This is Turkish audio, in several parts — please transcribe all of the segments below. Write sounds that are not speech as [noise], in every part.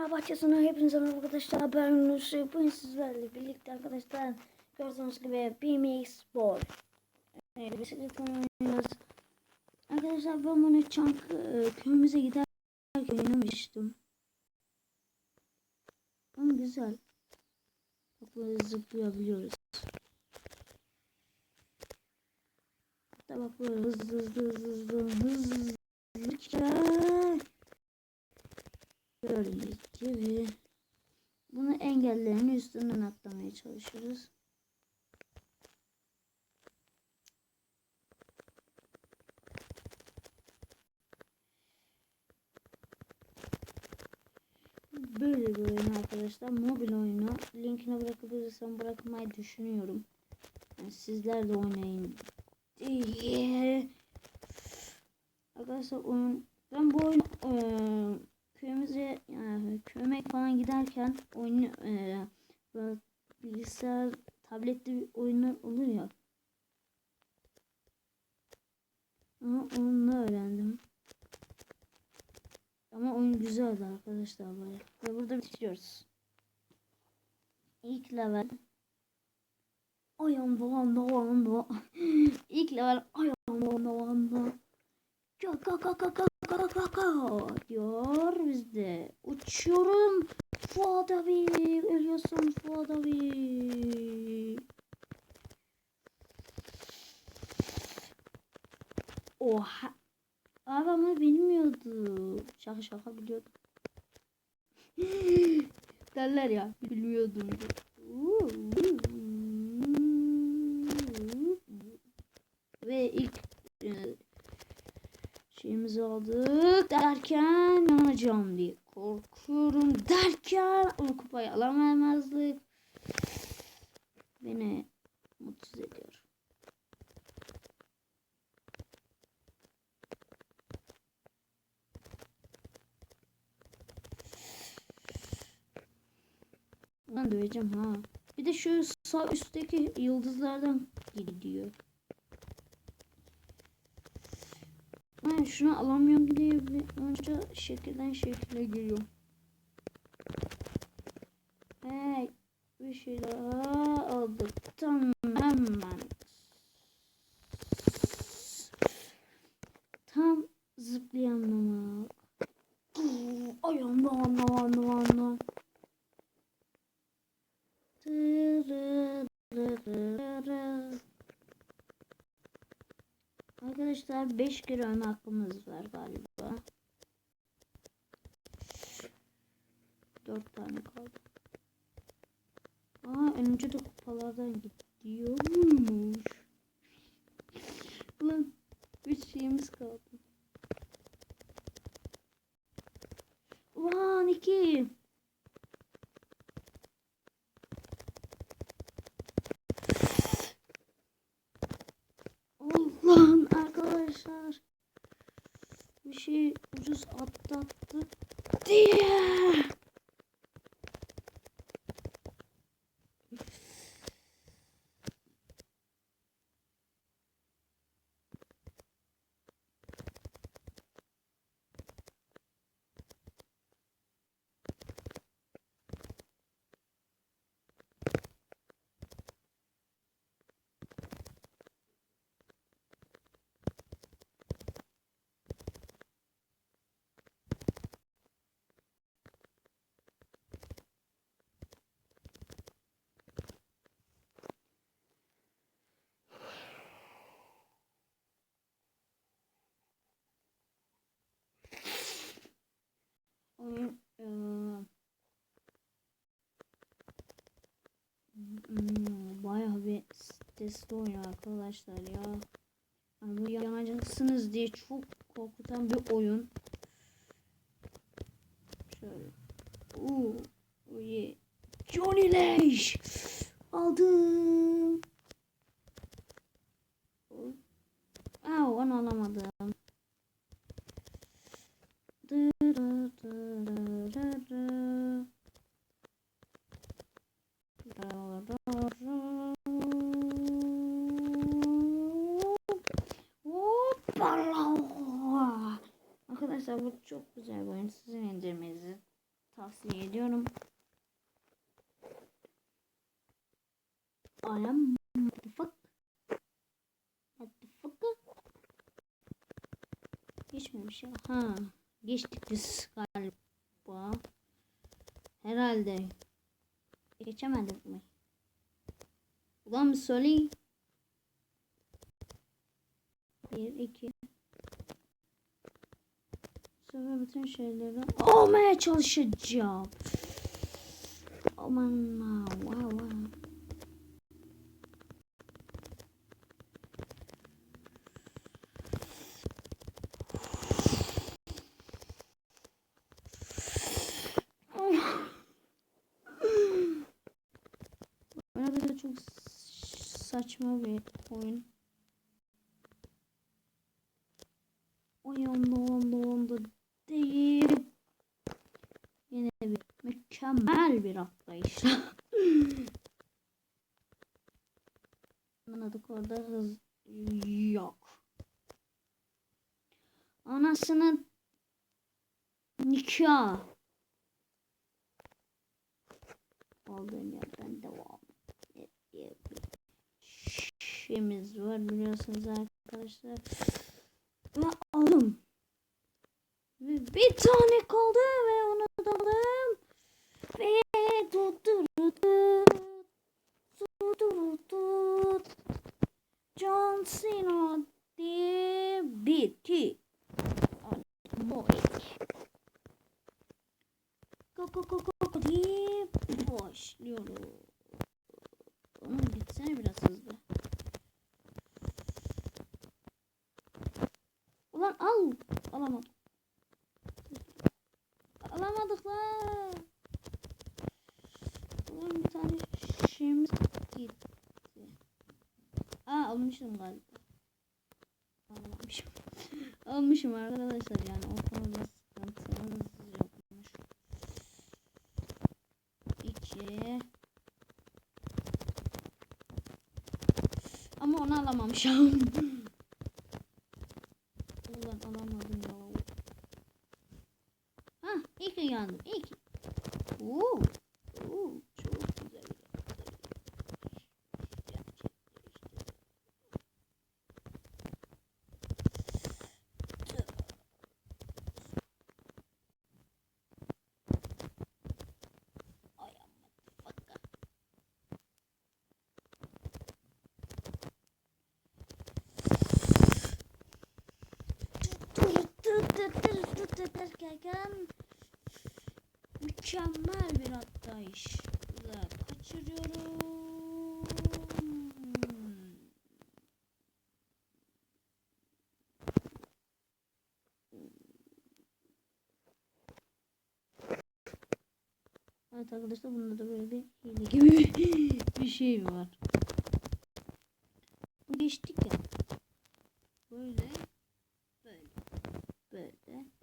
Bahçesine hepinize merhaba arkadaşlar. Ben Nusri. Bugün sizlerle birlikte arkadaşlar gördüğünüz gibi BMX Ball. Evet, bisiklet oynuyoruz. Arkadaşlar ben bunu çank e, köyümüze giderken oynamıştım. Ama güzel. Bak böyle zıplayabiliyoruz. Hatta bak böyle hızlı hızlı hızlı hızlı hızlı hızlı Gördüğünüz gibi bunu engellerin üstünden atlamaya çalışıyoruz. Böyle bir oyun arkadaşlar. Mobil oyunu. Linkini bırakabilirsem bırakmayı düşünüyorum. Yani sizler de oynayın diye. Arkadaşlar oyun ben bu oyun eee köyümüze yani köymek falan giderken oyunu e, bilgisayar tabletli oyunlar olur ya. Ama onu öğrendim. Ama oyun güzeldi arkadaşlar böyle. Ve burada bitiriyoruz. İlk level Ayağım dolandı dolandı. İlk level ayağım dolandı dolandı. Kaka kaka kaka kaka diyor bizde. Uçuyorum. Fuat abi. Ölüyorsun Fuat abi. Oha. Abi ama bilmiyordu. Şaka şaka biliyordum. [laughs] Derler ya bilmiyordum. Ve ilk e, şeyimizi aldık derken yanacağım diye korkuyorum derken o kupayı alamamazlık beni mutsuz ediyor. Ben döveceğim ha. Bir de şu sağ üstteki yıldızlardan gidiyor. Ben şunu alamıyorum diye önce şekilden şekile giriyor. Hey, bir şey daha aldık. Tamam. Tam zıplayamamak. Ayağım lan lan lan lan. Tırırırırı. Arkadaşlar 5 kere ölme hakkımız var galiba. 4 tane kaldı. Aa önce de kupalardan gidiyormuş. Ulan 3 şeyimiz kaldı. Ulan 2. Allah'ım arkadaşlar. Bir şey ucuz atlattık diye. Oyun hmm, bayağı bir stresli oyun arkadaşlar ya. Yani bu yanacaksınız diye çok korkutan bir oyun. Şöyle. Uuu. Uye. Johnny Leş. Aldım. Aa, onu alamadım. Arkadaşlar bu çok güzel bir oyun. Sizin indirmenizi tavsiye ediyorum. Ayam mutfak. Mutfak. Hiç mi bir şey? Ha. Geçtik biz galiba. Herhalde. Geçemedik mi? Ulan bir söyleyeyim. Bir, iki. Sonra bütün şeyleri almaya çalışacağım. Aman wow wow. Arada çok saçma bir oyun. Oyunda onda onda değil. Yine bir mükemmel bir atlayış. [laughs] Anladık orada hız yok. Anasının nikah. Olduğum yerden devam. diye bir şeyimiz var biliyorsunuz arkadaşlar. Ve alım. Bir tane kaldı ve onu da aldım. Ve tutturdu. Tutturdu. John Cena diye bitti. Boy. Go go go go go diye başlıyoruz. Oğlum gitsene biraz hızlı. Ulan al. Alamadım. Alamadık la. Ulan bir tane şeyimiz gitti. Aa almışım galiba. Almamışım. [laughs] Almışım arkadaşlar yani o konuda sıkıntımız yokmuş. İki. Ama onu alamamışım. [laughs] Ulan alamadım ya düzgün yandım. İyi ki. Oo. Oo. Çok güzel. Tut tut tut tut tut tut mükemmel bir atlayış. Güzel kaçırıyorum. Evet arkadaşlar bunda da böyle bir hile gibi [laughs] bir şey var. Geçtik ya. Böyle böyle böyle.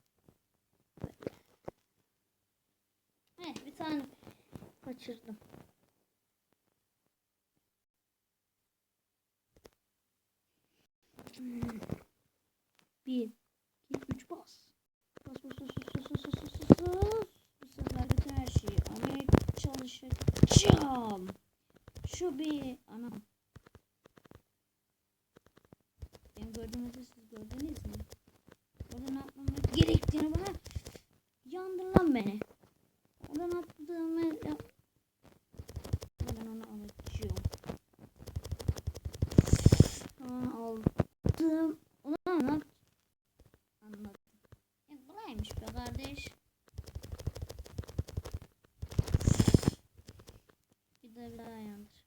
Tane kaçırdım. Hmm. Bir, iki, üç bas. Bas bas bas bas bas bas bas bas bas. Bu sefer bütün her şeyi almaya çalışacağım. Şu bir anam. Ben gördüğünüzü siz gördünüz mü? Orada ne yapmam gerektiğini bana yandır lan beni. Orada ne yaptığımı yap. Ben onu alacağım. Tamam aldım. Ulan ne yap- Anladım. E, kolaymış be kardeş. Bir de daha yandır.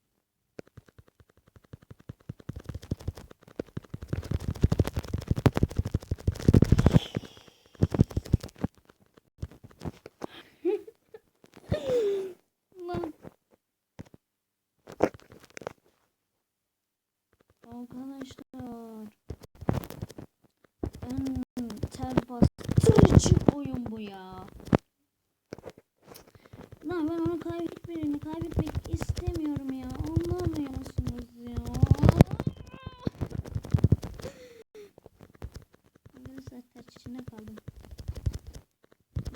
Arkadaşlar. En ter bastırıcı oyun bu ya. Lan ben onu kaybetmediğini kaybetmek istemiyorum ya. Anlamıyor musunuz ya? Arkadaşlar ters içinde kaldım.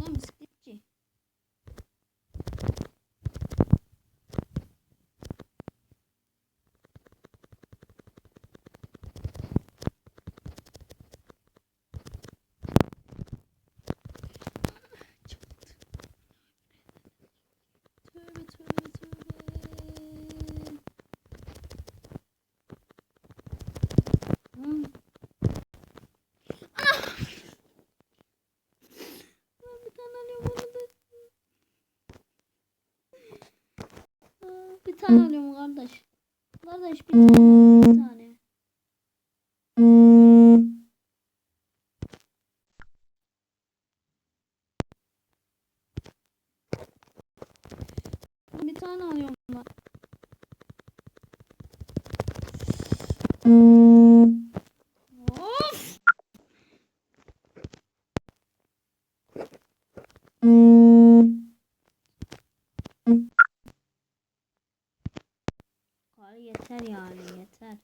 Lan bisikletçi. Tane alıyorum kardeş. Kardeş bir tane alıyorum, bir tane. Bir tane alıyorum ben. Of! Kar yeter yani yeter.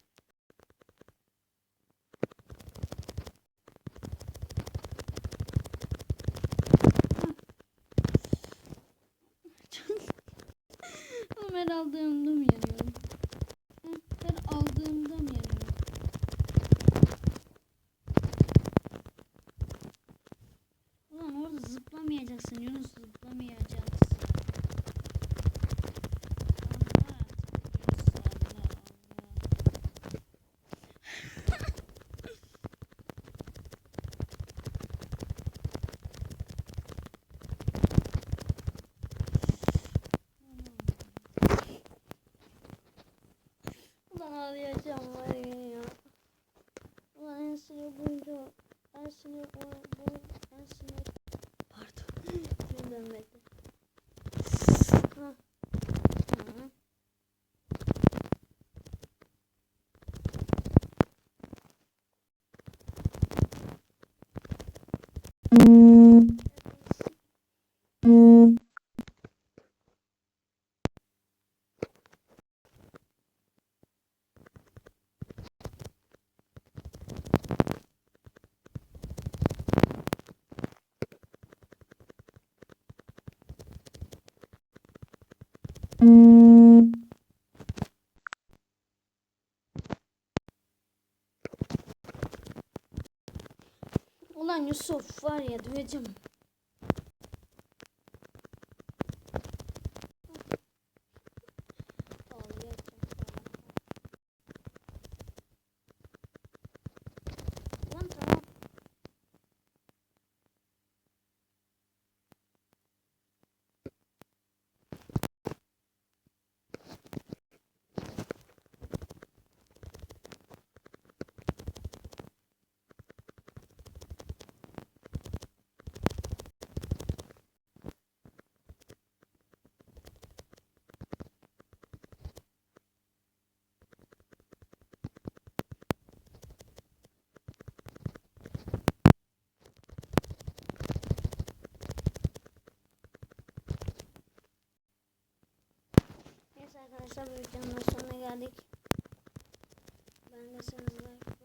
Ömer aldığımda mı yanıyorum? Hı, Ben aldığımda mı yanıyorum? Ulan orada zıplamayacaksın Yunus zıplamayacaksın. Allah, Yunus, Allah, Allah. Ağlayacağım var ya. Ulan en sinir buydu. En bu, bu en sinir. Pardon. Dilim dönmedi. Ha. Ulan Yusuf var ya duyacağım. Arkadaşlar videonun sonuna geldik. Ben de sizlerle